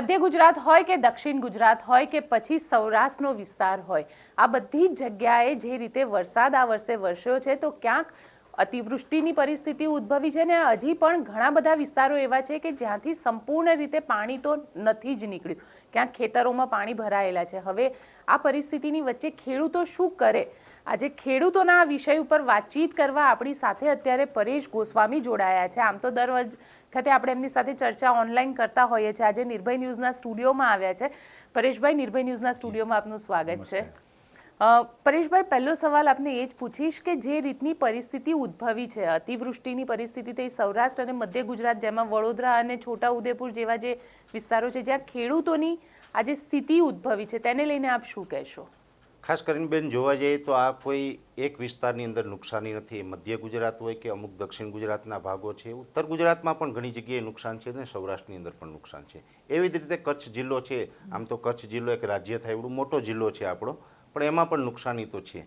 મધ્ય ગુજરાત હોય કે દક્ષિણ ગુજરાત હોય કે પછી સૌરાષ્ટ્રનો વિસ્તાર હોય, આ બધી જગ્યાએ જે રીતે વરસાદ આ વર્ષે વરસ્યો છે, તો ક્યાંક અતિવૃષ્ટિની પરિસ્થિતિ ઉદ્ભવી છે ને હજી પણ ઘણા બધા વિસ્તારો એવા છે કે જ્યાંથી સંપૂર્ણ રીતે પાણી તો નથી જ નીકળ્યું. ક્યાંક ખેતરોમાં પાણી ભરાયેલા છે. હવે આ પરિસ્થિતિની વચ્ચે ખેડૂતો શું કરે? આજે ખેડૂતોના વિષય ઉપર વાતચીત કરવા આપણી સાથે અત્યારે પરેશ ગોસ્વામી જોડાયા છે. આમ તો દર વખતે આપણે એમની સાથે ચર્ચા ઓનલાઈન કરતા હોઈએ છીએ. આજે નિર્ભય ન્યૂઝના સ્ટુડિયોમાં આવ્યા છે. પરેશભાઈ નિર્ભય ન્યૂઝના સ્ટુડિયોમાં આપનું સ્વાગત છે. પરેશભાઈ પહેલો સવાલ આપને એ જ પૂછીશ કે જે રીતની પરિસ્થિતિ ઉદ્ભવી છે અતિવૃષ્ટિની પરિસ્થિતિ તે સૌરાષ્ટ્ર અને મધ્ય ગુજરાત જેમાં વડોદરા અને છોટા ઉદેપુર જેવા જે વિસ્તારો છે જ્યાં ખેડૂતોની આજે સ્થિતિ ઉદ્ભવી છે તેને લઈને આપ શું કહેશો? ખાસ કરીને બેન, જોવા જઈએ તો આ કોઈ એક વિસ્તારની અંદર નુકસાની નથી. મધ્ય ગુજરાત હોય કે અમુક દક્ષિણ ગુજરાતના ભાગો છે, ઉત્તર ગુજરાતમાં પણ ઘણી જગ્યાએ નુકસાન છે અને સૌરાષ્ટ્રની અંદર પણ નુકસાન છે. એવી જ રીતે કચ્છ જિલ્લો છે. આમ તો કચ્છ જિલ્લો એક રાજ્ય થાય, એવડું મોટો જિલ્લો છે આપણો, પણ એમાં પણ નુકસાની તો છે.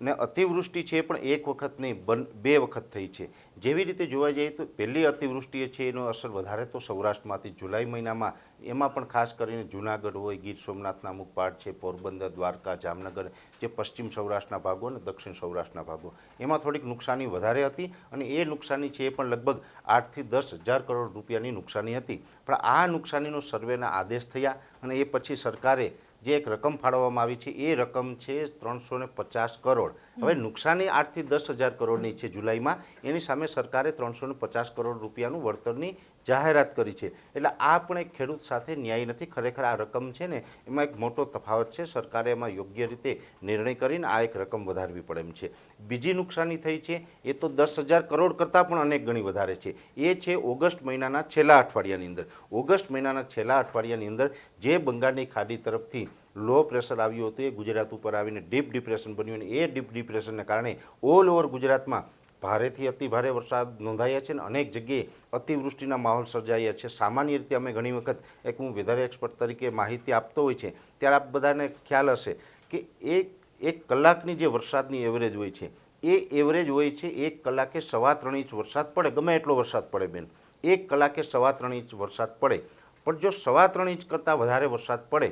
ને અતિવૃષ્ટિ છે પણ એક વખત નહીં, બન, બે વખત થઈ છે. જેવી રીતે જોવા જઈએ તો પહેલી અતિવૃષ્ટિ છે એનો અસર વધારે તો સૌરાષ્ટ્રમાંથી જુલાઈ મહિનામાં. એમાં પણ ખાસ કરીને જુનાગઢ હોય, ગીર સોમનાથના અમુક પાર્ટ છે, પોરબંદર, દ્વારકા, જામનગર, જે પશ્ચિમ સૌરાષ્ટ્રના ભાગો અને દક્ષિણ સૌરાષ્ટ્રના ભાગો. એમાં થોડીક નુકસાની વધારે હતી અને એ નુકસાની છે એ પણ લગભગ આઠથી દસ હજાર કરોડ રૂપિયાની નુકસાની હતી. પણ આ નુકસાનીનો સર્વેના આદેશ થયા અને એ પછી સરકારે જે એક રકમ ફાળવવામાં આવી છે એ રકમ છે ત્રણસો પચાસ કરોડ. હવે નુકસાની આઠથી દસ હજાર કરોડની છે જુલાઈમાં. એની સામે સરકારે ત્રણસો પચાસ કરોડ રૂપિયાનું વળતરની જાહેરાત કરી છે. એટલે આ પણ એક ખેડૂત સાથે ન્યાય નથી. ખરેખર આ રકમ છે ને, એમાં એક મોટો તફાવત છે. સરકારે એમાં યોગ્ય રીતે નિર્ણય કરીને આ એક રકમ વધારવી પડે એમ છે. બીજી નુકસાની થઈ છે, એ તો દસ હજાર કરોડ કરતાં પણ અનેક ગણી વધારે છે. એ છે ઓગસ્ટ મહિનાના છેલ્લા અઠવાડિયાની અંદર. ઓગસ્ટ મહિનાના છેલ્લા અઠવાડિયાની અંદર જે બંગાળની ખાડી તરફથી લો પ્રેશર આવ્યું હતું એ ગુજરાત ઉપર આવીને ડીપ ડિપ્રેશન બન્યું અને એ ડીપ ડિપ્રેશનને કારણે ઓલ ઓવર ગુજરાતમાં ભારેથી અતિ ભારે વરસાદ નોંધાયા છે અને અનેક જગ્યાએ અતિવૃષ્ટિના માહોલ સર્જાયા છે. સામાન્ય રીતે અમે ઘણી વખત એક હું વેધર એક્સપર્ટ તરીકે માહિતી આપતો હોય છે, ત્યારે આપ બધાને ખ્યાલ હશે કે એક એક કલાકની જે વરસાદની એવરેજ હોય છે, એ એવરેજ હોય છે એક કલાકે સવા ત્રણ ઇંચ વરસાદ પડે. ગમે એટલો વરસાદ પડે બેન. એક કલાકે સવા ત્રણ ઇંચ વરસાદ પડે. પણ જો સવા ત્રણ ઇંચ કરતાં વધારે વરસાદ પડે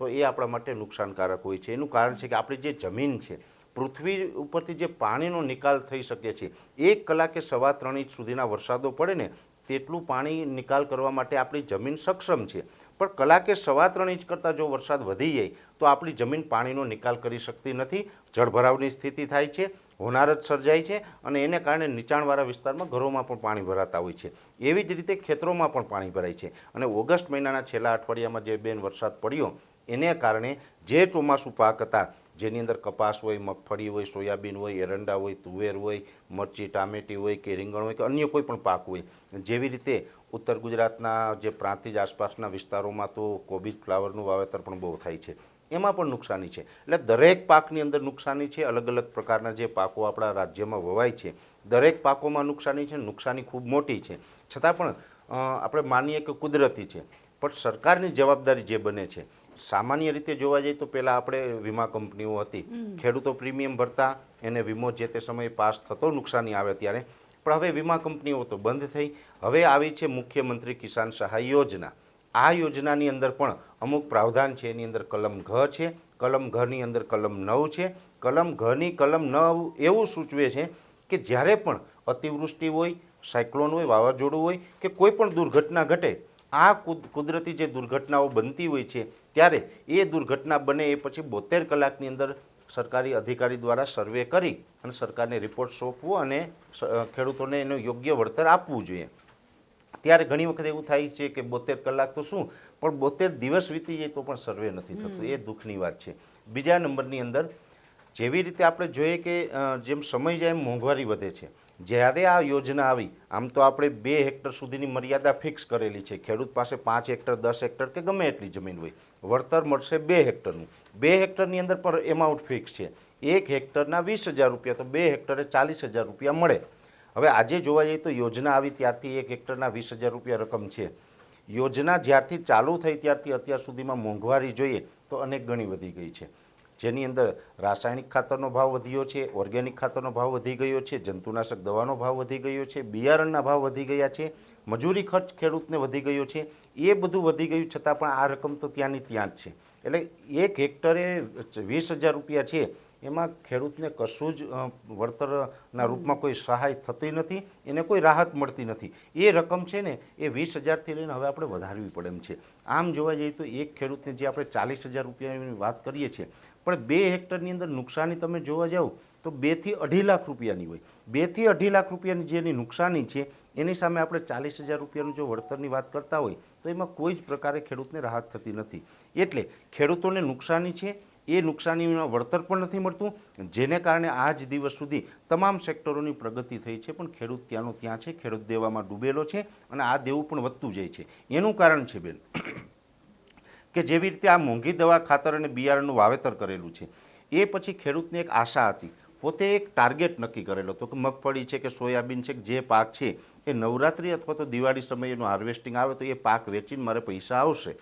તો એ આપણા માટે નુકસાનકારક હોય છે. એનું કારણ છે કે આપણી જે જમીન છે, પૃથ્વી ઉપરથી જે પાણીનો નિકાલ થઈ શકે છે, એક કલાકે સવા ત્રણ ઇંચ સુધીના વરસાદો પડે ને, તેટલું પાણી નિકાલ કરવા માટે આપણી જમીન સક્ષમ છે. પણ કલાકે સવા ત્રણ ઇંચ કરતાં જો વરસાદ વધી જાય, તો આપણી જમીન પાણીનો નિકાલ કરી શકતી નથી. જળભરાવની સ્થિતિ થાય છે, હોનારત સર્જાય છે અને એને કારણે નીચાણવાળા વિસ્તારમાં ઘરોમાં પણ પાણી ભરાતા હોય છે. એવી જ રીતે ખેતરોમાં પણ પાણી ભરાય છે. અને ઓગસ્ટ મહિનાના છેલ્લા અઠવાડિયામાં જે બેન વરસાદ પડ્યો એને કારણે જે ચોમાસું પાક હતા, જેની અંદર કપાસ હોય, મગફળી હોય, સોયાબીન હોય, એરંડા હોય, તુવેર હોય, મરચી, ટામેટી હોય કે રીંગણ હોય કે અન્ય કોઈ પણ પાક હોય, જેવી રીતે ઉત્તર ગુજરાતના જે પ્રાંતિજ આસપાસના વિસ્તારોમાં તો કોબીજ ફ્લાવરનું વાવેતર પણ બહુ થાય છે. એમાં પણ નુકસાની છે. એટલે દરેક પાકની અંદર નુકસાની છે અલગ અલગ પ્રકારના જે પાકો આપણા રાજ્યમાં વવાય છે. દરેક પાકોમાં નુકસાની છે, નુકસાની ખૂબ મોટી છે. છતાં પણ આપણે માનીએ કે કુદરતી છે. પણ સરકારની જવાબદારી જે બને છે સામાન્ય રીતે જોવા જઈએ તો પહેલાં આપણે વીમા કંપનીઓ હતી. ખેડૂતો પ્રીમિયમ ભરતા એને વીમો જે તે સમયે પાસ થતો નુકસાની આવે ત્યારે. પણ હવે વીમા કંપનીઓ તો બંધ થઈ. હવે આવી છે મુખ્યમંત્રી કિસાન સહાય યોજના. આ યોજનાની અંદર પણ અમુક પ્રાવધાન છે. એની અંદર કલમ ઘ છે કલમ ઘની અંદર કલમ નવ છે. કલમ ઘની કલમ નવ એવું સૂચવે છે કે જ્યારે પણ અતિવૃષ્ટિ હોય સાયક્લોન હોય વાવાઝોડું હોય કે કોઈ પણ દુર્ઘટના ઘટે આ કુદ- કુદરતી જે દુર્ઘટનાઓ બનતી હોય છે ત્યારે એ દુર્ઘટના બને એ પછી બોતેર કલાકની અંદર સરકારી અધિકારી દ્વારા સર્વે કરી અને સરકારને રિપોર્ટ સોંપવો અને ખેડૂતોને એનું યોગ્ય વળતર આપવું જોઈએ. ત્યારે ઘણી વખત એવું થાય છે કે બોતેર કલાક તો શું પણ બોતેર દિવસ વીતી જાય તો પણ સર્વે નથી થતું. એ દુઃખની વાત છે. બીજા નંબરની અંદર જેવી રીતે આપણે જોઈએ કે જેમ સમય જાય એમ મોંઘવારી વધે છે. જ્યારે આ યોજના આવી, આમ તો આપણે બે હેક્ટર સુધીની મર્યાદા ફિક્સ કરેલી છે. ખેડૂત પાસે પાંચ હેક્ટર, દસ હેક્ટર કે ગમે એટલી જમીન હોય. વળતર મળશે બે હેક્ટરનું. બે હેક્ટરની અંદર પણ એમાઉન્ટ ફિક્સ છે. એક હેક્ટરના વીસ હજાર રૂપિયા, તો બે હેક્ટરે ચાલીસ હજાર રૂપિયા મળે. હવે આજે જોવા જઈએ તો યોજના આવી ત્યારથી એક હેક્ટરના વીસ હજાર રૂપિયા રકમ છે. યોજના જ્યારથી ચાલુ થઈ ત્યારથી અત્યાર સુધીમાં મોંઘવારી જોઈએ તો અનેક ગણી વધી ગઈ છે. જેની અંદર રાસાયણિક ખાતરનો ભાવ વધ્યો છે, ઓર્ગેનિક ખાતરનો ભાવ વધી ગયો છે, જંતુનાશક દવાનો ભાવ વધી ગયો છે, બિયારણના ભાવ વધી ગયા છે, મજૂરી ખર્ચ ખેડૂતને વધી ગયો છે, એ બધું વધી ગયું છતાં પણ આ રકમ તો ત્યાંની ત્યાં જ છે. એટલે એક હેક્ટરે વીસ હજાર રૂપિયા છે, એમાં ખેડૂતને કશું જ વળતરના રૂપમાં કોઈ સહાય થતી નથી, એને કોઈ રાહત મળતી નથી. એ રકમ છે ને, એ વીસ હજારથી લઈને હવે આપણે વધારવી પડે એમ છે. આમ જોવા જઈએ તો એક ખેડૂતને જે આપણે ચાલીસ હજાર રૂપિયાની વાત કરીએ છીએ પણ બે હેક્ટરની અંદર નુકસાની તમે જોવા જાઓ તો બેથી અઢી લાખ રૂપિયાની હોય. બેથી અઢી લાખ રૂપિયાની જેની નુકસાની છે, એની સામે આપણે ચાલીસ હજાર રૂપિયાનું જો વળતરની વાત કરતા હોય, તો એમાં કોઈ જ પ્રકારે ખેડૂતને રાહત થતી નથી. એટલે ખેડૂતોને નુકસાની છે, એ નુકસાનીમાં વળતર પણ નથી મળતું, જેને કારણે આજ દિવસ સુધી તમામ સેક્ટરોની પ્રગતિ થઈ છે, પણ ખેડૂત ત્યાંનો ત્યાં છે, ખેડૂત દેવામાં ડૂબેલો છે અને આ દેવું પણ વધતું જાય છે. એનું કારણ છે બેન કે જેવી રીતે આ મોંઘી દવા ખાતર અને બિયારણનું વાવેતર કરેલું છે એ પછી ખેડૂતને એક આશા હતી. પોતે એક ટાર્ગેટ નક્કી કરેલો હતો કે મગફળી છે કે સોયાબીન છે કે જે પાક છે એ નવરાત્રિ અથવા તો દિવાળી સમયે એનું હાર્વેસ્ટિંગ આવે તો એ પાક વેચીને મારે પૈસા આવશે.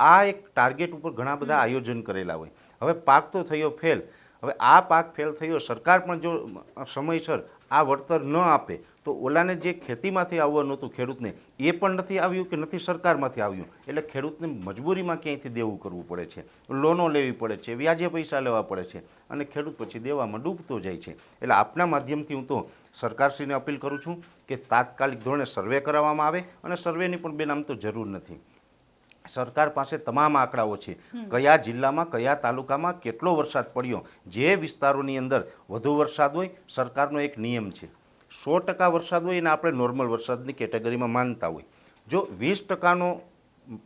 આ એક ટાર્ગેટ ઉપર ઘણા બધા આયોજન કરેલા હોય. હવે પાક તો થયો ફેલ હવે આ પાક ફેલ થયો સરકાર પણ જો સમયસર આ વળતર ન આપે તો ઓલાને જે ખેતીમાંથી આવવાનું હતું ખેડૂતને એ પણ નથી આવ્યું કે નથી સરકારમાંથી આવ્યું? એટલે ખેડૂતને મજબૂરીમાં ક્યાંયથી દેવું કરવું પડે છે? લોનો લેવી પડે છે વ્યાજે પૈસા લેવા પડે છે અને ખેડૂત પછી દેવામાં ડૂબતો જાય છે. એટલે આપના માધ્યમથી હું તો સરકારશ્રીને અપીલ કરું છું કે તાત્કાલિક ધોરણે સર્વે કરાવવામાં આવે અને સર્વેની પણ બેન આમ તો જરૂર નથી. સરકાર પાસે તમામ આંકડાઓ છે. કયા જિલ્લામાં કયા તાલુકામાં કેટલો વરસાદ પડ્યો જે વિસ્તારોની અંદર વધુ વરસાદ હોય સરકારનો એક નિયમ છે. સો ટકા વરસાદ હોય એને આપણે નોર્મલ વરસાદની કેટેગરીમાં માનતા હોય. જો વીસ ટકાનો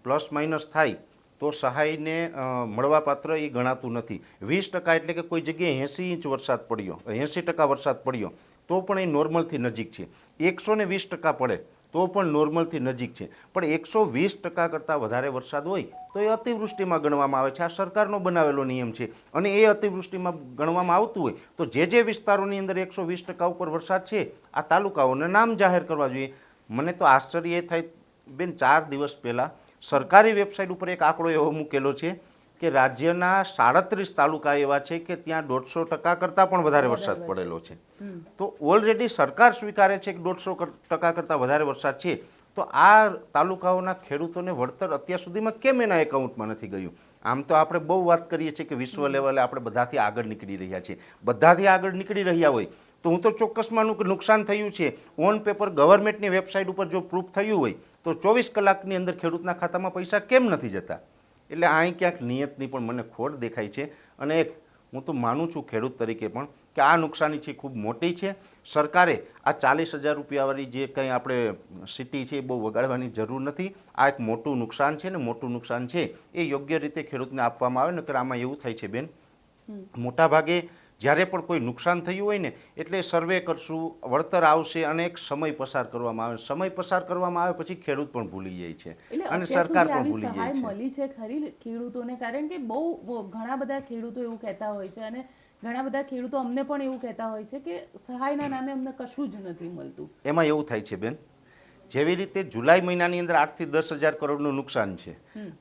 પ્લસ માઇનસ થાય, તો સહાયને મળવાપાત્ર એ ગણાતું નથી. વીસ ટકા એટલે કે કોઈ જગ્યાએ એંસી ઇંચ વરસાદ પડ્યો, એંસી ટકા વરસાદ પડ્યો, તો પણ એ નોર્મલથી નજીક છે. એકસો વીસ ટકા પડે તો પણ નોર્મલથી નજીક છે. પણ એકસો વીસ ટકા કરતાં વધારે વરસાદ હોય તો એ અતિવૃષ્ટિમાં ગણવામાં આવે છે. આ સરકારનો બનાવેલો નિયમ છે અને એ અતિવૃષ્ટિમાં ગણવામાં આવતું હોય તો જે જે વિસ્તારોની અંદર એકસો વીસ ટકા ઉપર વરસાદ છે, આ તાલુકાઓને નામ જાહેર કરવા જોઈએ. મને તો આશ્ચર્ય થાય બેન, ચાર દિવસ પહેલાં સરકારી વેબસાઇટ ઉપર એક આંકડો એવો મૂકેલો છે કે રાજ્યના સાડત્રીસ તાલુકા એવા છે કે ત્યાં દોઢસો ટકા કરતાં પણ વધારે વરસાદ પડેલો છે. તો ઓલરેડી સરકાર સ્વીકારે છે કે દોઢસો ટકા કરતાં વધારે વરસાદ છે. તો આ તાલુકાઓના ખેડૂતોને વળતર અત્યાર સુધીમાં કેમ એના એકાઉન્ટમાં નથી ગયું? આમ તો આપણે બહુ વાત કરીએ છીએ કે વિશ્વ લેવલે આપણે બધાથી આગળ નીકળી રહ્યા છીએ. બધાથી આગળ નીકળી રહ્યા હોય તો હું તો ચોક્કસ માનું કે નુકસાન થયું છે. ઓન પેપર ગવર્મેન્ટની વેબસાઇટ ઉપર જો પ્રૂફ થયું હોય તો ચોવીસ કલાકની અંદર ખેડૂતના ખાતામાં પૈસા કેમ નથી જતા? એટલે અહીં ક્યાંક નિયતની પણ મને ખોટ દેખાય છે. અને એક હું તો માનું છું ખેડૂત તરીકે પણ કે આ નુકસાની છે ખૂબ મોટી છે. સરકારે આ ચાલીસ હજાર રૂપિયાવાળી જે કંઈ આપણે સિટી છે એ બહુ વગાડવાની જરૂર નથી. આ એક મોટું નુકસાન છે ને મોટું નુકસાન છે એ યોગ્ય રીતે ખેડૂતને આપવામાં આવે નકર આમાં એવું થાય છે બેન. મોટા ભાગે જ્યારે પણ કોઈ નુકસાન થયું હોય ને એટલે સર્વે કરશું વળતર આવશે અને એક સમય પસાર કરવામાં આવે. સમય પસાર કરવામાં આવે પછી ખેડૂત પણ ભૂલી જાય છે. અને સરકાર પણ ભૂલી જાય છે. મળી છે ખરી ખેડૂતોને કારણ કે બહુ ઘણા બધા ખેડૂતો એવું કહેતા હોય છે અને ઘણા બધા ખેડૂતો અમને પણ એવું કહેતા હોય છે કે સહાયના નામે અમને કશું જ નથી મળતું. એમાં એવું થાય છે બેન જેવી રીતે જુલાઈ મહિનાની અંદર આઠથી દસ હજાર કરોડનું નુકસાન છે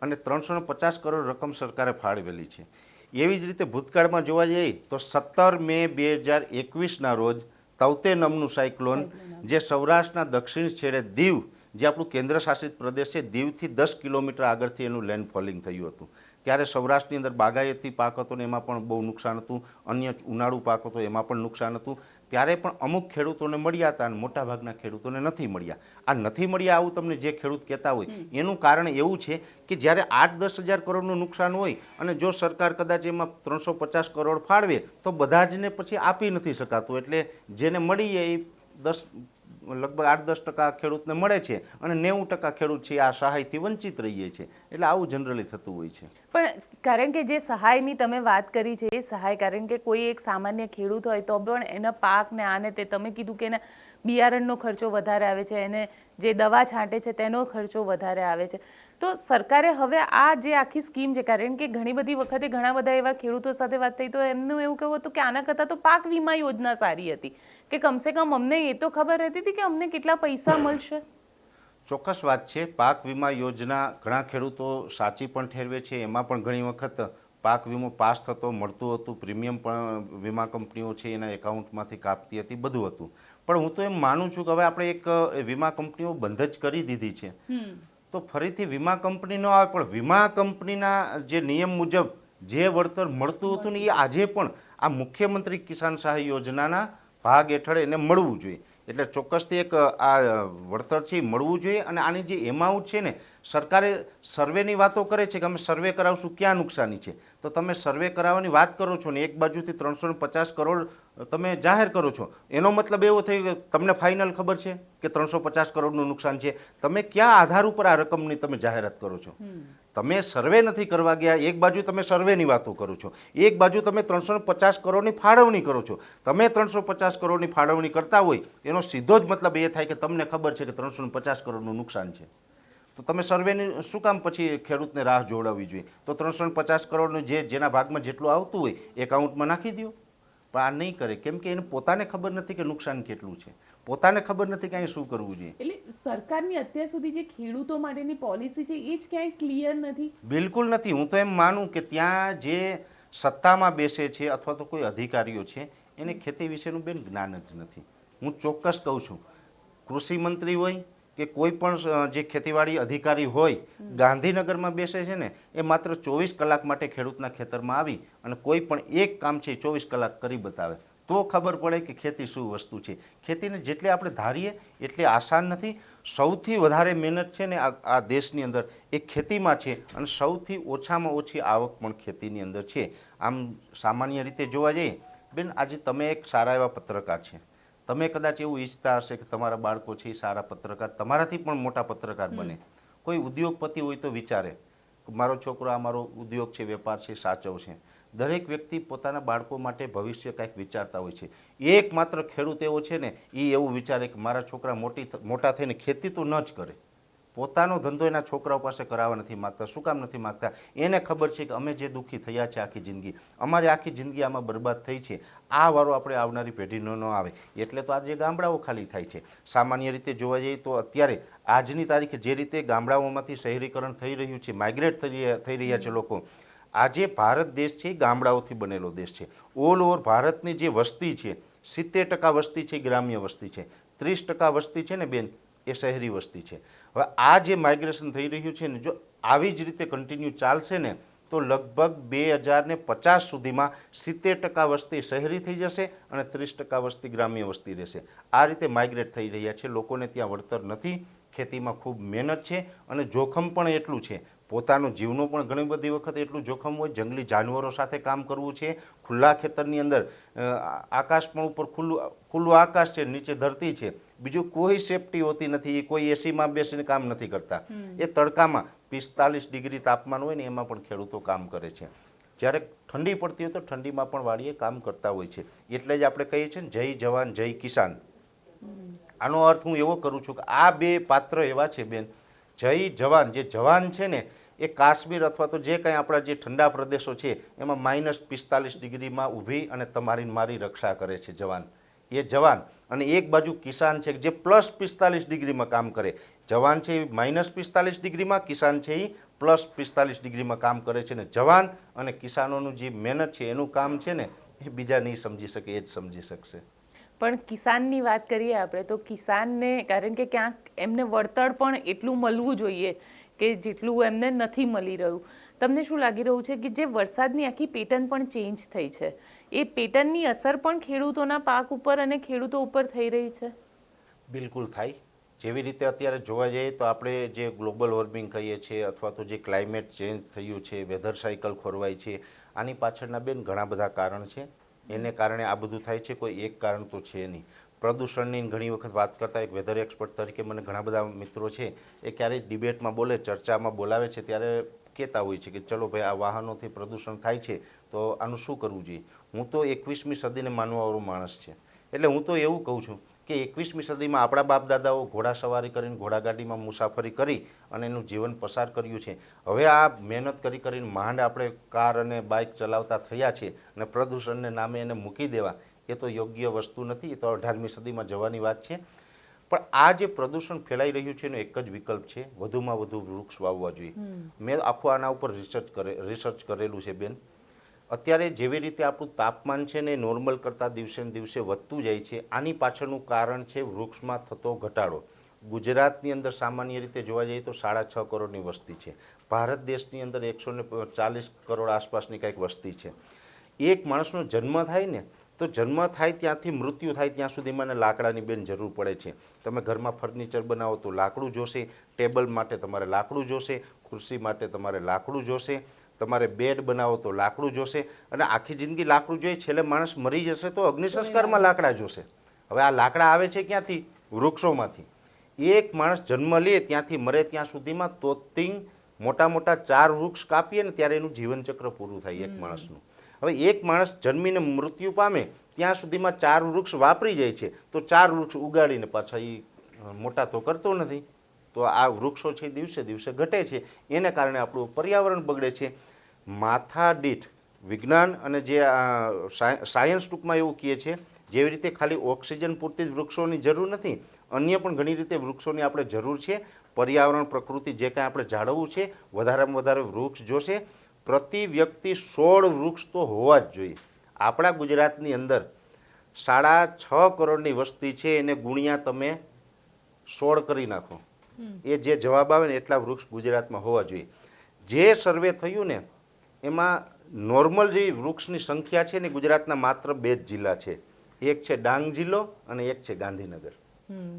અને ત્રણસો ને પચાસ કરોડ રકમ સરકારે ફાળવેલી છે. એવી જ રીતે ભૂતકાળમાં જોવા જઈએ તો સત્તર મે બે હજાર એકવીસના રોજ તૌતે નમનું સાયક્લોન જે સૌરાષ્ટ્રના દક્ષિણ છેડે દીવ જે આપણું કેન્દ્ર શાસિત પ્રદેશ છે દીવથી દસ કિલોમીટર આગળથી એનું લેન્ડ ફોલિંગ થયું હતું. ત્યારે સૌરાષ્ટ્રની અંદર બાગાયતી પાક હતો ને એમાં પણ બહુ નુકસાન હતું. અન્ય ઉનાળુ પાક હતો એમાં પણ નુકસાન હતું. ત્યારે પણ અમુક ખેડૂતોને મળ્યા હતા અને મોટાભાગના ખેડૂતોને નથી મળ્યા. આ નથી મળ્યા આવું તમને જે ખેડૂત કહેતા હોય એનું કારણ એવું છે કે જ્યારે આઠ દસ હજાર કરોડનું નુકસાન હોય અને જો સરકાર કદાચ એમાં ત્રણસો પચાસ કરોડ ફાળવે તો બધા જને પછી આપી નથી શકાતું. એટલે જેને મળી એ દસ લગભગ આઠ દસ ટકા ખેડૂતને મળે છે અને નેવું ટકા ખેડૂત છે આ સહાયથી વંચિત રહીએ છીએ એટલે આવું જનરલી થતું હોય છે. પણ કારણ કે જે સહાયની તમે વાત કરી છે, એ સહાય, કારણ કે કોઈ એક સામાન્ય ખેડૂત હોય તો પણ એના પાક ને આને તે, તમે કીધું કે એના બિયારણનો ખર્ચો વધારે આવે છે, એને જે દવા છાંટે છે તેનો ખર્ચો વધારે આવે છે. તો સરકારે હવે આ જે આખી સ્કીમ છે, કારણ કે ઘણી બધી વખતે ઘણા બધા એવા ખેડૂતો સાથે વાત થઈ, તો એમનું એવું કહેવું હતું કે આના કરતાં તો પાક વીમા યોજના સારી હતી. કે કમસે કમ અમને એ તો ખબર હતી કે અમને કેટલા પૈસા મળશે? ચોક્કસ વાત છે. પાક વીમા યોજના ઘણા ખેડૂતો સાચી પણ ઠેરવે છે. એમાં પણ ઘણી વખત પાક વીમો પાસ થતો મળતું હતું. પ્રીમિયમ પણ વીમા કંપનીઓ છે એના એકાઉન્ટમાંથી કાપતી હતી બધું હતું. પણ હું તો એમ માનું છું કે હવે આપણે એક વીમા કંપનીઓ બંધ જ કરી દીધી છે. તો ફરીથી વીમા કંપની ન આવે પણ વીમા કંપનીના જે નિયમ મુજબ જે વળતર મળતું હતું ને એ આજે પણ આ મુખ્યમંત્રી કિસાન સહાય યોજનાના ભાગ હેઠળ એને મળવું જોઈએ. એટલે ચોક્કસથી એક આ વળતર છે મળવું જોઈએ અને આની જે એમાઉન્ટ છે ને, સરકારે સર્વેની વાતો કરે છે કે અમે સર્વે કરાવશું, ક્યાં નુકસાની છે? તો તમે સર્વે કરાવવાની વાત કરો છો ને, એક બાજુથી ત્રણસો પચાસ કરોડ તમે જાહેર કરો છો, એનો મતલબ એવો થયો કે તમને ફાઇનલ ખબર છે કે ત્રણસો પચાસ કરોડનું નુકસાન છે? તમે ક્યાં આધાર ઉપર આ રકમની તમે જાહેરાત કરો છો? તમે સર્વે નથી કરવા ગયા, એક બાજુ તમે સર્વેની વાતો કરો છો, એક બાજુ તમે ત્રણસો પચાસ કરોડની ફાળવણી કરો છો. તમે ત્રણસો પચાસ કરોડની ફાળવણી કરતા હોય, એનો સીધો જ મતલબ એ થાય કે તમને ખબર છે કે ત્રણસો પચાસ કરોડનું નુકસાન છે. તો તમે સર્વેની શું કામ પછી ખેડૂતને રાહ જોડાવવી જોઈએ? તો ત્રણસો પચાસ કરોડનું જે જેના ભાગમાં જેટલું આવતું હોય એકાઉન્ટમાં નાખી દો પણ આ નહીં કરે, કેમ કે એને પોતાને ખબર નથી કે નુકસાન કેટલું છે. પોતાને ખબર નથી કે અહીં શું કરવું જોઈએ એટલે સરકારની અત્યાર સુધી જે ખેડૂતો માટેની પોલિસી છે એ જ ક્યાંય ક્લિયર નથી? બિલકુલ નથી. હું તો એમ માનું કે ત્યાં જે સત્તામાં બેસે છે અથવા તો કોઈ અધિકારીઓ છે એને ખેતી વિશેનું બેન જ્ઞાન જ નથી. હું ચોક્કસ કહું છું કૃષિ મંત્રી હોય કે કોઈ પણ જે ખેતીવાડી અધિકારી હોય ગાંધીનગરમાં બેસે છે ને એ માત્ર ચોવીસ કલાક માટે ખેડૂતના ખેતરમાં આવી અને કોઈ પણ એક કામ છે ચોવીસ કલાક કરી બતાવે. તો ખબર પડે કે ખેતી શું વસ્તુ છે. ખેતીને જેટલી આપણે ધારીએ એટલી આસાન નથી. સૌથી વધારે મહેનત છે ને આ આ દેશની અંદર એ ખેતીમાં છે અને સૌથી ઓછામાં ઓછી આવક પણ ખેતીની અંદર છે. આમ સામાન્ય રીતે જોવા જઈએ બેન આજે તમે એક સારા એવા પત્રકાર છે. તમે કદાચ એવું ઈચ્છતા હશે કે તમારા બાળકો છે એ સારા પત્રકાર તમારાથી પણ મોટા પત્રકાર બને. કોઈ ઉદ્યોગપતિ હોય તો વિચારે મારો છોકરો આ મારો ઉદ્યોગ છે વેપાર છે સાચવશે દરેક વ્યક્તિ પોતાના બાળકો માટે ભવિષ્ય કંઈક વિચારતા હોય છે. એકમાત્ર ખેડૂત એવો છે ને એ એવું વિચારે કે મારા છોકરા મોટી મોટા થઈને ખેતી તો ન જ કરે. પોતાનો ધંધો એના છોકરાઓ પાસે કરાવવા નથી માગતા, શું કામ નથી માગતા? એને ખબર છે કે અમે જે દુઃખી થયા છે આખી જિંદગી, અમારી આખી જિંદગી આમાં બરબાદ થઈ છે. આ વારો આપણે આવનારી પેઢીનો ન આવે. એટલે તો આજે ગામડાઓ ખાલી થાય છે. સામાન્ય રીતે જોવા જઈએ તો અત્યારે આજની તારીખે જે રીતે ગામડાઓમાંથી શહેરીકરણ થઈ રહ્યું છે, માઇગ્રેટ થઈ થઈ રહ્યા છે લોકો આજે ભારત દેશ છે ગામડાઓથી બનેલો દેશ છે. ઓલ ઓવર ભારતની જે વસ્તી છે, સિત્તેર ટકા વસ્તી છે ગ્રામ્ય વસ્તી છે. ત્રીસ ટકા વસ્તી છે ને બેન, એ શહેરી વસ્તી છે. હવે આ જે માઇગ્રેશન થઈ રહ્યું છે ને, જો આવી જ રીતે કન્ટિન્યુ ચાલશે ને, તો લગભગ બે હજાર ને પચાસ સુધીમાં સિત્તેર ટકા વસ્તી શહેરી થઈ જશે અને ત્રીસ ટકા વસ્તી ગ્રામ્ય વસ્તી રહેશે. આ રીતે માઇગ્રેટ થઈ રહ્યા છે. લોકોને ત્યાં વળતર નથી. ખેતીમાં ખૂબ મહેનત છે અને જોખમ પણ એટલું છે. પોતાનો જીવનું પણ ઘણી બધી વખત એટલું જોખમ હોય જંગલી જાનવરો સાથે કામ કરવું છે ખુલ્લા ખેતરની અંદર આકાશ પણ ઉપર ખુલ્લું ખુલ્લું આકાશ છે નીચે ધરતી છે. બીજું કોઈ સેફટી હોતી નથી કોઈ એસીમાં બેસીને કામ નથી કરતા. એ તડકામાં પિસ્તાલીસ ડિગ્રી તાપમાન હોય ને એમાં પણ ખેડૂતો કામ કરે છે. જ્યારે ઠંડી પડતી હોય તો ઠંડીમાં પણ વાડીએ કામ કરતા હોય છે. એટલે જ આપણે કહીએ છીએ ને જય જવાન જય કિસાન. આનો અર્થ હું એવો કરું છું કે આ બે પાત્ર એવા છે બેન. જય જવાન જે જવાન છે ને એ કાશ્મીર અથવા તો જે કંઈ આપણા જે ઠંડા પ્રદેશો છે, એમાં માઇનસ પિસ્તાલીસ ડિગ્રીમાં ઊભી અને તમારી મારી રક્ષા કરે છે જવાન. એ જવાન. અને એક બાજુ કિસાન છે જે પ્લસ પિસ્તાલીસ ડિગ્રીમાં કામ કરે. જવાન છે એ માઇનસ પિસ્તાલીસ ડિગ્રીમાં, કિસાન છે એ પ્લસ પિસ્તાલીસ ડિગ્રીમાં કામ કરે છે ને જવાન. અને કિસાનોનું જે મહેનત છે, એનું કામ છે ને, એ બીજા નહીં સમજી શકે, એ જ સમજી શકશે. પણ કિસાનની વાત કરીએ આપણે, તો કિસાનને, કારણ કે ક્યાંક એમને વળતર પણ એટલું મળવું જોઈએ. કે જેટલું એમને નથી મળી રહ્યું. તમને શું લાગી રહ્યું છે કે જે વરસાદની આખી પેટર્ન પણ ચેન્જ થઈ છે? એ પેટર્નની અસર પણ ખેડૂતોના પાક ઉપર અને ખેડૂતો ઉપર થઈ રહી છે? બિલકુલ થાય. જેવી રીતે અત્યારે જોવા જઈએ તો આપણે જે ગ્લોબલ વોર્મિંગ કહીએ છીએ અથવા તો જે ક્લાઇમેટ ચેન્જ થયું છે વેધર સાયકલ ખોરવાય છે, આની પાછળના બેન ઘણા બધા કારણ છે. એને કારણે આ બધું થાય છે, કોઈ એક કારણ તો છે નહીં. પ્રદૂષણની ઘણી વખત વાત કરતા એક વેધર એક્સપર્ટ તરીકે મને ઘણા બધા મિત્રો છે, એ ક્યારેય ડિબેટમાં બોલે, ચર્ચામાં બોલાવે છે, ત્યારે કહેતા હોય છે કે ચલો ભાઈ, આ વાહનોથી પ્રદૂષણ થાય છે, તો આનું શું કરવું જોઈએ? હું તો એકવીસમી સદીને માનવાવાળો માણસ છે. એટલે હું તો એવું કહું છું કે એકવીસમી સદીમાં આપણા બાપ દાદાઓ ઘોડા સવારી કરીને, ઘોડાગાડીમાં મુસાફરી કરી અને એનું જીવન પસાર કર્યું છે. હવે આ મહેનત કરી કરીને માંડ આપણે કાર અને બાઇક ચલાવતા થયા છે અને પ્રદૂષણને નામે એને મૂકી દેવા. એ તો યોગ્ય વસ્તુ નથી એ તો અઢારમી સદીમાં જવાની વાત છે. પણ આ જે પ્રદૂષણ ફેલાઈ રહ્યું છે એનો એક જ વિકલ્પ છે વધુમાં વધુ વૃક્ષ વાવવા જોઈએ. મેં આખું આના ઉપર રિસર્ચ કરે રિસર્ચ કરેલું છે બેન. અત્યારે જેવી રીતે આપણું તાપમાન છે ને નોર્મલ કરતાં દિવસે ને દિવસે વધતું જાય છે આની પાછળનું કારણ છે વૃક્ષમાં થતો ઘટાડો. ગુજરાતની અંદર સામાન્ય રીતે જોવા જઈએ તો સાડા છ કરોડની વસ્તી છે. ભારત દેશની અંદર એકસો ને ચાલીસ કરોડ આસપાસની કંઈક વસ્તી છે. એક માણસનો જન્મ થાય ને તો જન્મ થાય ત્યાંથી મૃત્યુ થાય ત્યાં સુધી મને લાકડાની બેન જરૂર પડે છે. તમે ઘરમાં ફર્નિચર બનાવો તો લાકડું જોશે ટેબલ માટે તમારે લાકડું જોશે ખુરશી માટે તમારે લાકડું જોશે તમારે બેડ બનાવો તો લાકડું જોશે અને આખી જિંદગી લાકડું જોઈએ છેલ્લે માણસ મરી જશે તો અગ્નિ સંસ્કારમાં લાકડા જોશે. હવે આ લાકડા આવે છે ક્યાંથી? વૃક્ષોમાંથી. એક માણસ જન્મ લે ત્યાંથી મરે ત્યાં સુધીમાં તોતિંગ મોટા મોટા ચાર વૃક્ષ કાપીએ ને ત્યારે એનું જીવનચક્ર પૂરું થાય એક માણસનું. હવે એક માણસ જન્મીને મૃત્યુ પામે, ત્યાં સુધીમાં ચાર વૃક્ષ વાપરી જાય છે, તો ચાર વૃક્ષ ઉગાડીને પાછા એ મોટા તો કરતો નથી. તો આ વૃક્ષો છે દિવસે દિવસે ઘટે છે. એને કારણે આપણું પર્યાવરણ બગડે છે. માથા દીઠ વિજ્ઞાન અને જે સાયન્સ ટૂંકમાં એવું કહે છે, જેવી રીતે ખાલી ઓક્સિજન પૂરતી જ વૃક્ષોની જરૂર નથી, અન્ય પણ ઘણી રીતે વૃક્ષોની આપણે જરૂર છે. પર્યાવરણ, પ્રકૃતિ જે કાંઈ આપણે જાળવવું છે, વધારેમાં વધારે વૃક્ષ જોશે પ્રતિ વ્યક્તિ સોળ વૃક્ષ તો હોવા જ જોઈએ. આપણા ગુજરાતની અંદર સાડા છ કરોડની વસ્તી છે એને ગુણ્યા તમે સોળ કરી નાખો. એ જે જવાબ આવે ને એટલા વૃક્ષ ગુજરાતમાં હોવા જોઈએ. જે સર્વે થયું ને એમાં નોર્મલ જે વૃક્ષની સંખ્યા છે ને ગુજરાતના માત્ર બે જ જિલ્લા છે. એક છે ડાંગ જિલ્લો અને એક છે ગાંધીનગર.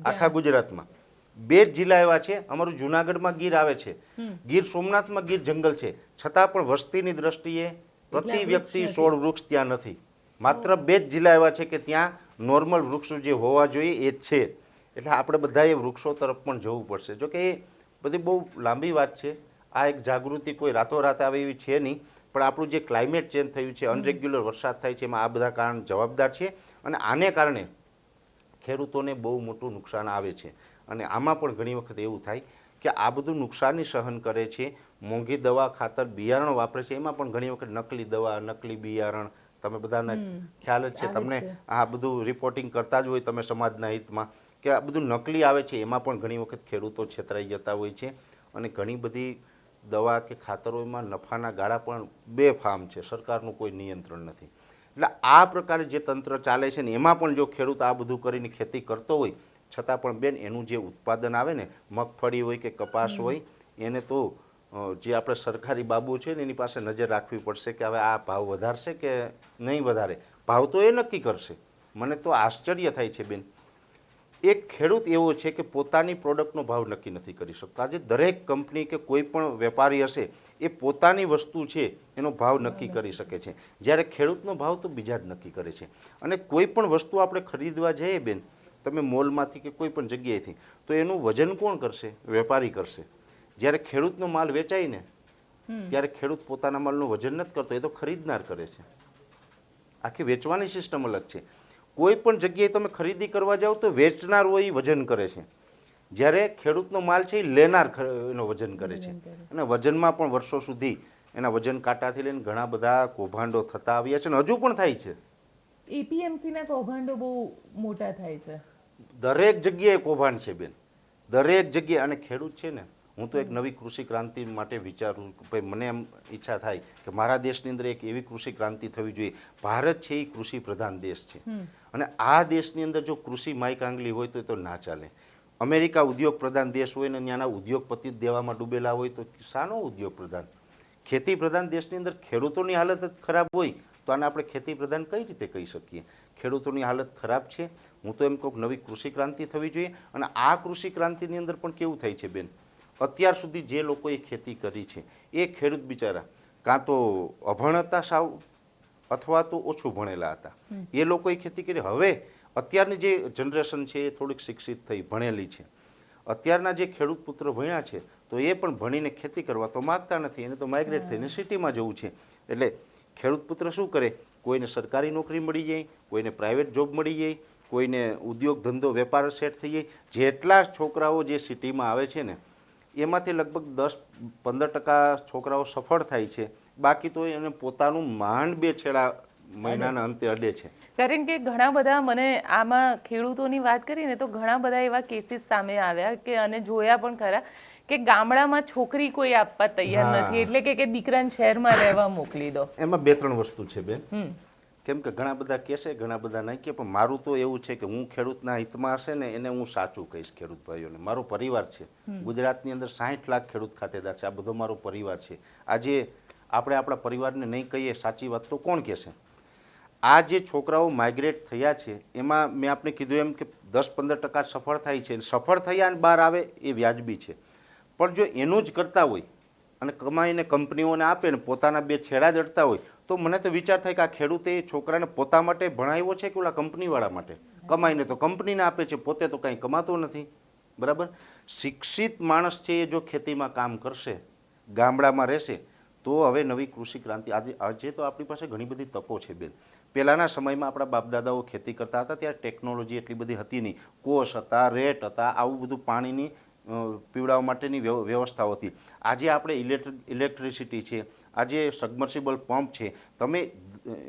આખા ગુજરાતમાં. બે જ જિલ્લા એવા છે અમારું જુનાગઢમાં ગીર આવે છે. ગીર સોમનાથમાં ગીર જંગલ છે. છતાં પણ વસ્તીની દ્રષ્ટિએ પ્રતિ વ્યક્તિ સોળ વૃક્ષ ત્યાં નથી. માત્ર બે જ જિલ્લા એવા છે કે ત્યાં નોર્મલ વૃક્ષો જે હોવા જોઈએ એ જ છે. એટલે આપણે બધાએ વૃક્ષો તરફ પણ જવું પડશે. જોકે એ બધી બહુ લાંબી વાત છે. આ એક જાગૃતિ કોઈ રાતોરાત આવે એવી છે નહીં. પણ આપણું જે ક્લાઇમેટ ચેન્જ થયું છે અનરેગ્યુલર વરસાદ થાય છે એમાં આ બધા કારણ જવાબદાર છે. અને આને કારણે ખેડૂતોને બહુ મોટું નુકસાન આવે છે. અને આમાં પણ ઘણી વખત એવું થાય કે આ બધું નુકસાની સહન કરે છે મોંઘી દવા ખાતર બિયારણ વાપરે છે એમાં પણ ઘણી વખત નકલી દવા નકલી બિયારણ તમે બધાને ખ્યાલ જ છે. તમને આ બધું રિપોર્ટિંગ કરતા જ હોય તમે સમાજના હિતમાં કે આ બધું નકલી આવે છે એમાં પણ ઘણી વખત ખેડૂતો છેતરાઈ જતા હોય છે અને ઘણી બધી દવા કે ખાતરોમાં નફાના ગાળા પણ બે ફાર્મ છે સરકારનું કોઈ નિયંત્રણ નથી. એટલે આ પ્રકારે જે તંત્ર ચાલે છે ને એમાં પણ જો ખેડૂત આ બધું કરીને ખેતી કરતો હોય છતાં પણ બેન એનું જે ઉત્પાદન આવે ને મગફળી હોય કે કપાસ હોય એને તો જે આપણે સરકારી બાબુ છે ને એની પાસે નજર રાખવી પડશે કે હવે આ ભાવ વધારશે કે નહીં વધારે. ભાવ તો એ નક્કી કરશે. મને તો આશ્ચર્ય થાય છે બેન. એક ખેડૂત એવો છે કે પોતાની પ્રોડક્ટનો ભાવ નક્કી નથી કરી શકતો. આજે દરેક કંપની કે કોઈ પણ વેપારી હશે એ પોતાની વસ્તુ છે એનો ભાવ નક્કી કરી શકે છે. જ્યારે ખેડૂતનો ભાવ તો બીજા જ નક્કી કરે છે. અને કોઈ પણ વસ્તુ આપણે ખરીદવા જઈએ બેન તમે મોલમાંથી કે કોઈ પણ જગ્યાએથી તો એનું વજન કોણ કરશે? વેપારી કરશે. જ્યારે ખેડૂતનો માલ વેચાય ને ત્યારે ખેડૂત પોતાના માલનું વજન નથી કરતો એ તો ખરીદનાર કરે છે. આખી વેચવાની સિસ્ટમ અલગ છે. કોઈ પણ જગ્યાએ તમે ખરીદી કરવા જાઓ તો વેચનાર હોય એ વજન કરે છે. જ્યારે ખેડૂતનો માલ છે એ લેનાર એનો વજન કરે છે. અને વજનમાં પણ વર્ષો સુધી એના વજન કાંટાથી લઈને ઘણા બધા કૌભાંડો થતા આવ્યા છે અને હજુ પણ થાય છે. એપીએમસી ના કૌભાંડો બહુ મોટા થાય છે. દરેક જગ્યાએ કૌભાંડ છે બેન. દરેક જગ્યાએ અને ખેડૂત છે ને હું તો એક નવી કૃષિ ક્રાંતિ માટે વિચારું ભાઈ મને એમ ઈચ્છા થાય કે મારા દેશની અંદર એક એવી કૃષિ ક્રાંતિ થવી જોઈએ. ભારત છે એ કૃષિ પ્રધાન દેશ છે. અને આ દેશની અંદર જો કૃષિ માઇક આંગલી હોય તો એ તો ના ચાલે. અમેરિકા ઉદ્યોગ પ્રધાન દેશ હોય ને ત્યાંના ઉદ્યોગપતિ દેવામાં ડૂબેલા હોય તો શાનો ઉદ્યોગ પ્રધાન? ખેતી પ્રધાન દેશની અંદર ખેડૂતોની હાલત જ ખરાબ હોય તો આને આપણે ખેતી પ્રધાન કઈ રીતે કહી શકીએ? ખેડૂતોની હાલત ખરાબ છે હું તો એમ કહું નવી કૃષિ ક્રાંતિ થવી જોઈએ અને આ કૃષિ ક્રાંતિની અંદર પણ કેવું થાય છે બેન? અત્યાર સુધી જે લોકોએ ખેતી કરી છે એ ખેડૂત બિચારા કાં તો અભણ હતા સાવ અથવા તો ઓછું ભણેલા હતા. એ લોકોએ ખેતી કરી. હવે અત્યારની જે જનરેશન છે એ થોડીક શિક્ષિત થઈ ભણેલી છે. અત્યારના જે ખેડૂત પુત્ર ભણ્યા છે તો એ પણ ભણીને ખેતી કરવા તો માગતા નથી. એને તો માઇગ્રેટ થઈને સિટીમાં જવું છે. એટલે ખેડૂત પુત્ર શું કરે? કોઈને સરકારી નોકરી મળી જાય કોઈને પ્રાઇવેટ જોબ મળી જાય કોઈને ઉદ્યોગ ધંધો વેપાર સેટ થઈ જાય જેટલા છોકરાઓ જે સિટીમાં આવે છે ને એમાંથી લગભગ દસ પંદર ટકા છોકરાઓ સફળ થાય છે. બાકી તો એને પોતાનું માંડ બે છેડા મહિનાના અંતે અડે છે. કારણ કે ઘણા બધા મને આમાં ખેડૂતોની વાત કરીને તો ઘણા બધા એવા કેસીસ સામે આવ્યા કે અને જોયા પણ ખરા કે ગામડામાં છોકરી કોઈ આપવા તૈયાર નથી. એટલે કે કે દીકરાને શહેરમાં રહેવા મોકલી દો. એમાં બે ત્રણ વસ્તુ છે બેન. કેમ કે ઘણા બધા કહેશે ઘણા બધા નહીં કે પણ મારું તો એવું છે કે હું ખેડૂતના હિતમાં હશે ને એને હું સાચું કહીશ ખેડૂત ભાઈઓને. મારો પરિવાર છે. ગુજરાતની અંદર સાહીઠ લાખ ખેડૂત ખાતેદાર છે. આ બધો મારો પરિવાર છે. આજે આપણે આપણા પરિવારને નહીં કહીએ સાચી વાત તો કોણ કહેશે? આ જે છોકરાઓ માઇગ્રેટ થયા છે એમાં મેં આપને કીધું એમ કે દસ પંદર ટકા સફળ થાય છે. સફળ થયા અને બહાર આવે એ વ્યાજબી છે. પણ જો એનું જ કરતા હોય અને કમાઈને કંપનીઓને આપે ને પોતાના બે છેડા જડતા હોય, તો મને તો વિચાર થાય કે આ ખેડૂતે એ છોકરાને પોતા માટે ભણાવ્યો છે કે ઓલા કંપનીવાળા માટે? કમાઈને તો કંપનીને આપે છે, પોતે તો કાંઈ કમાતો નથી. બરાબર? શિક્ષિત માણસ છે એ જો ખેતીમાં કામ કરશે, ગામડામાં રહેશે, તો હવે નવી કૃષિ ક્રાંતિ, આજે આજે તો આપણી પાસે ઘણી બધી તકો છે બેન. પહેલાંના સમયમાં આપણા બાપદાદાઓ ખેતી કરતા હતા, ત્યારે ટેકનોલોજી એટલી બધી હતી નહીં. કોષ હતા, રેટ હતા, આવું બધું પાણીની પીવડાવવા માટેની વ્યવ- વ્યવસ્થાઓ હતી. આજે આપણે ઇલેક્ટ્રિસિટી છે આજે સબમર્સિબલ પંપ છે તમે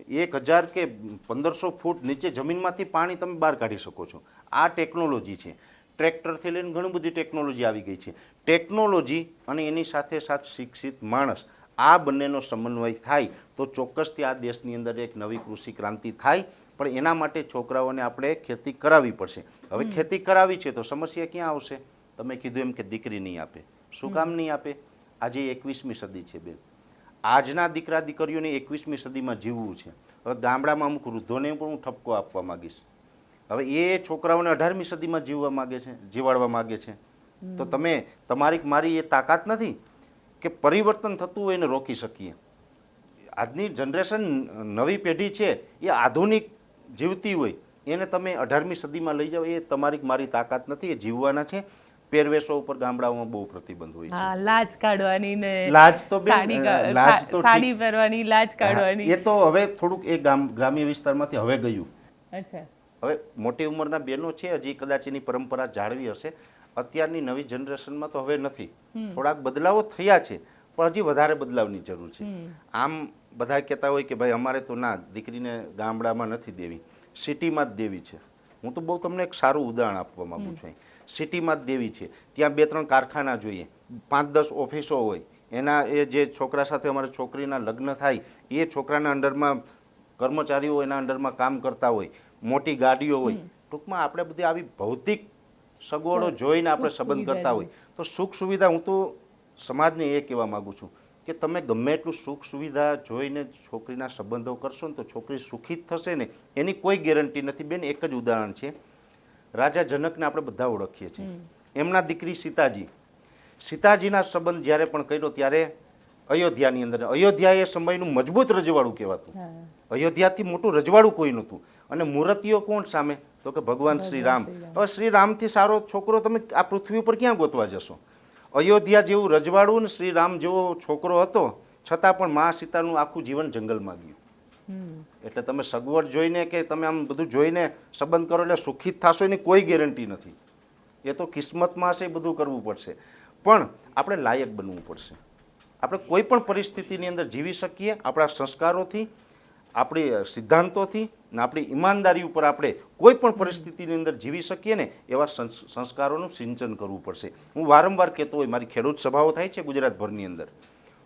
એક હજાર કે પંદરસો ફૂટ નીચે જમીનમાંથી પાણી તમે બહાર કાઢી શકો છો. આ ટેકનોલોજી છે. ટ્રેક્ટરથી લઈને ઘણી બધી ટેકનોલોજી આવી ગઈ છે. ટેકનોલોજી અને એની સાથે સાથે શિક્ષિત માણસ આ બંનેનો સમન્વય થાય તો ચોક્કસથી આ દેશની અંદર એક નવી કૃષિ ક્રાંતિ થાય પણ એના માટે છોકરાઓને આપણે ખેતી કરાવવી પડશે. હવે ખેતી કરાવી છે તો સમસ્યા ક્યાં આવશે? તમે કીધું એમ કે દીકરી નહીં આપે. શું કામ નહીં આપે? આજે એકવીસમી સદી છે બેન. આજના દીકરા દીકરીઓને એકવીસમી સદીમાં જીવવું છે. હવે ગામડામાં અમુક વૃદ્ધોને પણ હું ઠપકો આપવા માંગીશ. હવે એ છોકરાઓને અઢારમી સદીમાં જીવવા માગે છે જીવાડવા માગે છે. તો તમે તમારી મારી એ તાકાત નથી કે પરિવર્તન થતું હોય એને રોકી શકીએ? આજની જનરેશન નવી પેઢી છે એ આધુનિક જીવતી હોય એને તમે અઢારમી સદીમાં લઈ જાઓ એ તમારી મારી તાકાત નથી એ જીવવાના છે. પહેરવેશો ઉપર ગામડાઓમાં બહુ પ્રતિબંધ હોય છે. લાજ કાઢવાની ને લાજ તો લાજ તો સાડી પહેરવાની લાજ કાઢવાની. એ તો હવે થોડુંક એ ગામ ગ્રામ્ય વિસ્તારમાંથી હવે ગયું. અચ્છા. હવે મોટી ઉંમરના બહેનો છે હજી કદાચ એની પરંપરા જાળવી હશે. અત્યારની નવી જનરેશનમાં તો હવે નથી. થોડાક બદલાવો થયા છે પણ હજી વધારે બદલાવની જરૂર છે. આમ બધા કહેતા હોય કે ભાઈ અમારે તો ના દીકરીને ગામડામાં નથી દેવી સિટીમાં જ દેવી છે. હું તો બહુ તમને એક સારું ઉદાહરણ આપવા માગું છું. સિટીમાં જ દેવી છે. ત્યાં બે ત્રણ કારખાના જોઈએ. પાંચ દસ ઓફિસો હોય. એના એ જે છોકરા સાથે અમારે છોકરીના લગ્ન થાય એ છોકરાના અંડરમાં કર્મચારીઓ એના અંડરમાં કામ કરતા હોય મોટી ગાડીઓ હોય. ટૂંકમાં આપણે બધી આવી ભૌતિક સગવડો જોઈને આપણે સંબંધ કરતા હોય. તો સુખ સુવિધા હું તો સમાજને એ કહેવા માગું છું કે તમે ગમે એટલું સુખ સુવિધા જોઈને છોકરીના સંબંધો કરશો ને તો છોકરી સુખી જ થશે ને. એની કોઈ ગેરંટી નથી. બેન એક જ ઉદાહરણ છે. રાજા જનકને આપણે બધા ઓળખીએ છીએ. એમના દીકરી સીતાજી. સીતાજીના સંબંધ જ્યારે પણ કર્યો ત્યારે અયોધ્યાની અંદર અયોધ્યા એ સમયનું મજબૂત રજવાડું કહેવાતું. અયોધ્યાથી મોટું રજવાડું કોઈ નહોતું. અને મૂર્તિઓ કોણ સામે? તો કે ભગવાન શ્રી રામ. હવે શ્રી રામથી સારો છોકરો તમે આ પૃથ્વી ઉપર ક્યાં ગોતવા જશો? અયોધ્યા જેવું રજવાડું ને શ્રી રામ જેવો છોકરો હતો છતાં પણ મા સીતાનું આખું જીવન જંગલમાં ગયું. એટલે તમે સગવડ જોઈને કે તમે આમ બધું જોઈને સંબંધ કરો એટલે સુખી થશો એની કોઈ ગેરંટી નથી. એ તો કિસ્મતમાં હશે, એ બધું કરવું પડશે. પણ આપણે લાયક બનવું પડશે. આપણે કોઈ પણ પરિસ્થિતિની અંદર જીવી શકીએ આપણા સંસ્કારોથી, આપણી સિદ્ધાંતોથી ને આપણી ઈમાનદારી ઉપર આપણે કોઈ પણ પરિસ્થિતિની અંદર જીવી શકીએ ને એવા સંસ- સંસ્કારોનું સિંચન કરવું પડશે. હું વારંવાર કહેતો હોય, મારી ખેડૂત સભાઓ થાય છે ગુજરાતભરની અંદર.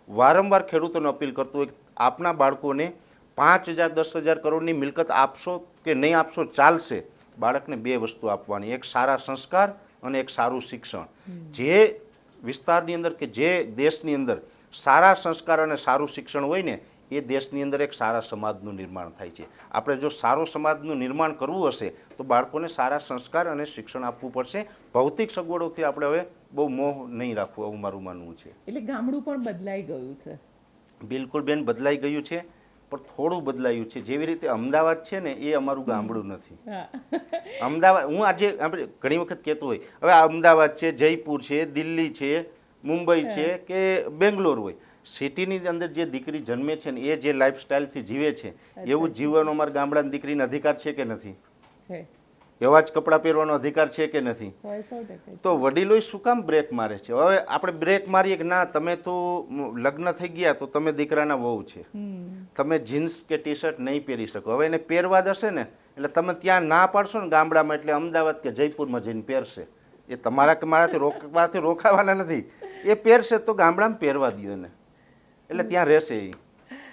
વારંવાર ખેડૂતોને અપીલ કરતો હોય આપના બાળકોને પાંચ હજાર દસ હજાર કરોડની મિલકત આપશો કે નહીં આપશો ચાલશે. બાળકને બે વસ્તુ આપવાની. એક સારા સંસ્કાર અને એક સારું શિક્ષણ. જે વિસ્તારની અંદર કે જે દેશની અંદર સારા સંસ્કાર અને સારું શિક્ષણ હોય ને એ દેશની અંદર એક સારા સમાજનું નિર્માણ થાય છે. આપણે જો સારો સમાજનું નિર્માણ કરવું હશે તો બાળકોને સારા સંસ્કાર અને શિક્ષણ આપવું પડશે. ભૌતિક સગવડોથી આપણે હવે બહુ મોહ નહીં રાખવું એવું મારું માનવું છે. એટલે ગામડું પણ બદલાઈ ગયું છે. બિલકુલ બેન બદલાઈ ગયું છે. પણ થોડું બદલાયું છે. જેવી રીતે અમદાવાદ છે ને એ અમારું ગામડું નથી. અમદાવાદ હું આજે આપણે ઘણી વખત કહેતો હોય હવે આ અમદાવાદ છે જયપુર છે દિલ્હી છે મુંબઈ છે કે બેંગ્લોર હોય. સિટીની અંદર જે દીકરી જન્મે છે ને એ જે લાઈફસ્ટાઈલથી જીવે છે એવું જીવવાનો અમારા ગામડાની દીકરીને અધિકાર છે કે નથી? એવા જ કપડાં પહેરવાનો અધિકાર છે કે નથી? તો વડીલો શું કામ બ્રેક મારે છે? હવે આપણે બ્રેક મારીએ કે ના તમે તો લગ્ન થઈ ગયા તો તમે દીકરાના વહુ છે. તમે જીન્સ કે ટી શર્ટ નહીં પહેરી શકો. હવે એને પહેરવા દશે ને એટલે તમે ત્યાં ના પાડશો ને ગામડામાં એટલે અમદાવાદ કે જયપુરમાં જઈને પહેરશે. એ તમારા કે મારાથી રોકવાથી રોકાવાના નથી. એ પહેરશે તો ગામડામાં પહેરવા દો એને. એટલે ત્યાં રહેશે એ.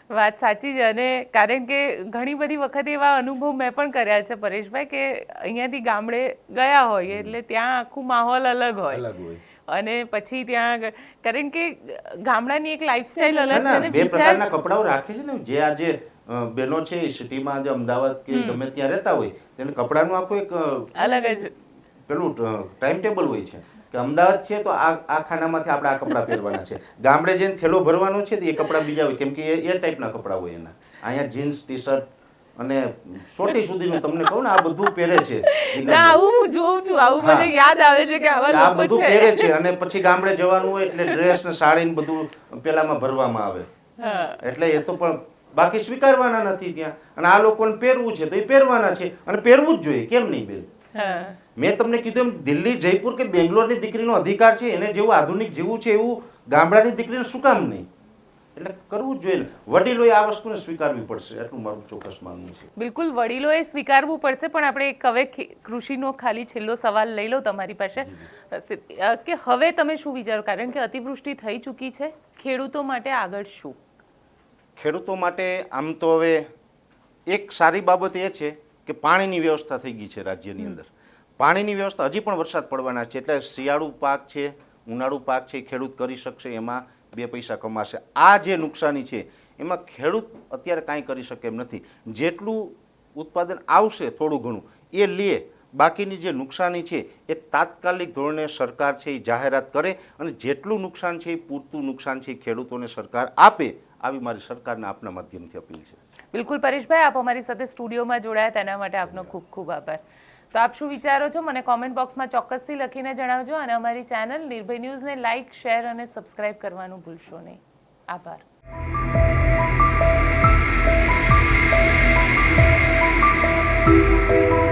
વાત સાચી છે અને કારણ કે ઘણી બધી વખત એવા અનુભવ મેં પણ કર્યા છે પરેશભાઈ કે અહીંયાથી ગામડે ગયા હોય એટલે ત્યાં આખું માહોલ અલગ હોય. અને પછી ત્યાં કારણ કે ગામડાની એક લાઈફસ્ટાઈલ અલગ છે બે પ્રકારના કપડાઓ રાખે છે ને. જે આજે બેનો છે સિટીમાં જે અમદાવાદ કે ગમે ત્યાં રહેતા હોય તેને કપડાનું આખું એક અલગ જ. પેલું ટાઈમ ટેબલ હોય છે. કે અમદાવાદ છે તો આ આ ખાનામાંથી આપણે આ કપડાં પહેરવાના છે. ગામડે જઈને થેલો ભરવાનો છે એ કપડાં બીજા હોય. કેમ કે એ એ ટાઈપના કપડાં હોય એના. અહીંયા જીન્સ ટી શર્ટ અને સોટી સુધીનું તમને કહું ને આ બધું પહેરે છે. ના આવું હું જોઉં છું. આવું મને યાદ આવે છે કે આ બધું પહેરે છે અને પછી ગામડે જવાનું હોય એટલે ડ્રેસ ને સાડી ને બધું પેલામાં ભરવામાં આવે. એટલે એ તો પણ બાકી સ્વીકારવાના નથી ત્યાં. અને આ લોકોને પહેરવું છે તો એ પહેરવાના છે. અને પહેરવું જ જોઈએ. કેમ નહીં હા મેં તમને કીધું એમ દિલ્હી જયપુર કે બેંગ્લોરની દીકરીનો અધિકાર છે એને જેવું આધુનિક જીવવું છે એવું ગામડાની દીકરીને શું કામ નહીં? એટલે કરવું જ જોઈએ વડીલોએ આ વસ્તુને સ્વીકારવી પડશે એટલું મારું ચોક્કસ માનવું છે. બિલકુલ વડીલોએ સ્વીકારવું પડશે પણ આપણે એક હવે કૃષિનો ખાલી છેલ્લો સવાલ લઈ લો તમારી પાસે. કે હવે તમે શું વિચારો? કારણ કે અતિવૃષ્ટિ થઈ ચૂકી છે ખેડૂતો માટે આગળ શું? ખેડૂતો માટે આમ તો હવે એક સારી બાબત એ છે કે પાણીની વ્યવસ્થા થઈ ગઈ છે રાજ્યની અંદર. પાણીની વ્યવસ્થા હજી પણ વરસાદ પડવાના છે. એટલે શિયાળુ પાક છે ઉનાળુ પાક છે ખેડૂત કરી શકશે એમાં બે પૈસા કમાશે. આ જે નુકસાની છે એમાં ખેડૂત અત્યારે કાંઈ કરી શકે એમ નથી. જેટલું ઉત્પાદન આવશે થોડું ઘણું એ લે. બાકીની જે નુકસાની છે એ તાત્કાલિક ધોરણે સરકાર છે એ જાહેરાત કરે અને જેટલું નુકસાન છે એ પૂરતું નુકસાન છે એ ખેડૂતોને સરકાર આપે આવી મારી સરકારને આપના માધ્યમથી અપીલ છે. બિલકુલ પરેશભાઈ, આપ અમારી સાથે સ્ટુડિયોમાં જોડાયા, તેના માટે આપનો ખૂબ ખૂબ આભાર. તો આપ શું વિચારો છો? મને કોમેન્ટ બોક્સમાં ચોક્કસથી લખીને જણાવજો અને અમારી ચેનલ નિર્ભય ન્યૂઝને લાઇક શેર અને સબસ્ક્રાઇબ કરવાનું ભૂલશો નહીં. આભાર. Thank